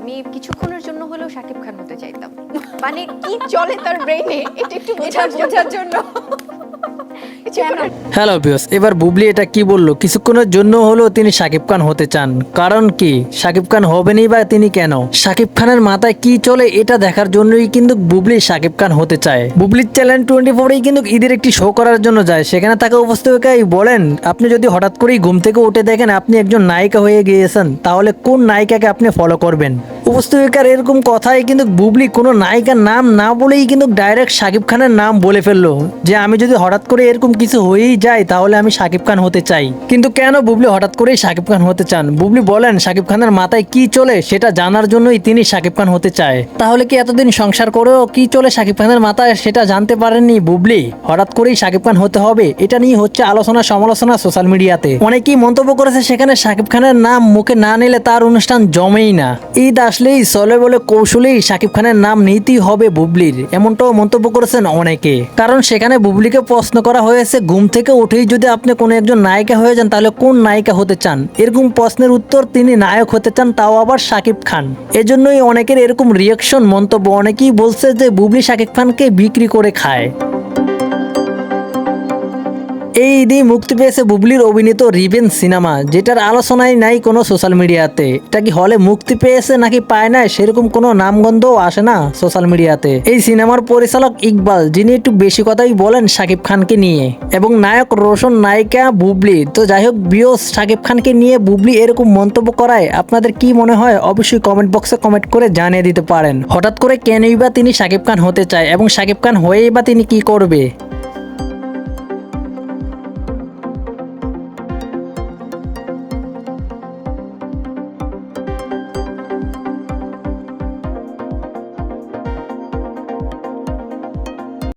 আমি কিছুক্ষণের জন্য হলেও শাকিব খান হতে চাইতাম। মানে কি চলে তার ব্রেইনে এটা একটু বোঝার জন্য। হ্যালো বিয়স এবার বুবলি এটা কি বলল? কিছুক্ষণের জন্য হলেও তিনি শাকিব খান হতে চান। কারণ কি? শাকিব খান হবেনই বা তিনি কেন? শাকিব খানের মাথায় কি চলে এটা দেখার জন্যই কিন্তু বুবলি শাকিব খান হতে চায়। বুবলির চ্যানেল টোয়েন্টি ফোরেই কিন্তু ঈদের একটি শো করার জন্য যায়। সেখানে তাকে উপস্থাপিকাই বলেন, আপনি যদি হঠাৎ করেই ঘুম থেকে উঠে দেখেন আপনি একজন নায়িকা হয়ে গিয়েছেন, তাহলে কোন নায়িকাকে আপনি ফলো করবেন? উপস্থাপিকার এরকম কথাই কিন্তু বুবলি কোনো নায়িকার নাম না বলেই কিন্তু ডাইরেক্ট শাকিব খানের নাম বলে ফেলল। যে আমি যদি হঠাৎ করে এরকম কিছু হয়েই যায় তাহলে আমি শাকিব খান হতে চাই। কিন্তু কেন বুবলি হঠাৎ করেই শাকিব খান হতে চান? বুবলি বলেন, শাকিব খানের মাথায় কি চলে সেটা জানার জন্যই তিনি শাকিব খান হতে চায়। তাহলে কি এতদিন সংসার করেও কি চলে শাকিব খানের মাথায় সেটা জানতে পারেননি বুবলি? হঠাৎ করেই শাকিব খান হতে হবে, এটা নিয়ে হচ্ছে আলোচনা সমালোচনা সোশ্যাল মিডিয়াতে। অনেকেই মন্তব্য করেছে সেখানে শাকিব খানের নাম মুখে না নিলে তার অনুষ্ঠান জমেই না। এই ঈদ আসলেই চলে বলে কৌশলেই শাকিব খানের নাম নিতেই হবে বুবলির, এমনটাও মন্তব্য করেছেন অনেকে। কারণ সেখানে বুবলিকে প্রশ্ন করা হয়েছে, ঘুম থেকে উঠেই যদি আপনি কোনো একজন নায়িকা হয়ে যান, তাহলে কোন নায়িকা হতে চান? এরকম প্রশ্নের উত্তর তিনি নায়ক হতে চান, তাও আবার শাকিব খান। এজন্যই অনেকের এরকম রিয়াকশন মন্তব্য, অনেকেই বলছে যে বুবলি শাকিব খানকে বিক্রি করে খায়। এই ঈদেই মুক্তি পেয়েছে বুবলির অভিনীত রিভেন সিনেমা, যেটার আলোচনায় নাই কোনো সোশ্যাল মিডিয়াতে এটা কি হলে মুক্তি পেয়েছে নাকি পায় না সেরকম কোনো নামগন্ধও আসে না সোশ্যাল মিডিয়াতে এই সিনেমার পরিচালক ইকবাল, যিনি একটু বেশি কথাই বলেন শাকিব খানকে নিয়ে। এবং নায়ক রোশন নায়িকা বুবলি। তো যাই হোক বিয়স শাকিব খানকে নিয়ে বুবলি এরকম মন্তব্য করায় আপনাদের কি মনে হয়? অবশ্যই কমেন্ট বক্সে কমেন্ট করে জানিয়ে দিতে পারেন। হঠাৎ করে কেনই বা তিনি শাকিব খান হতে চায় এবং শাকিব খান হয়েই বা তিনি কি করবে?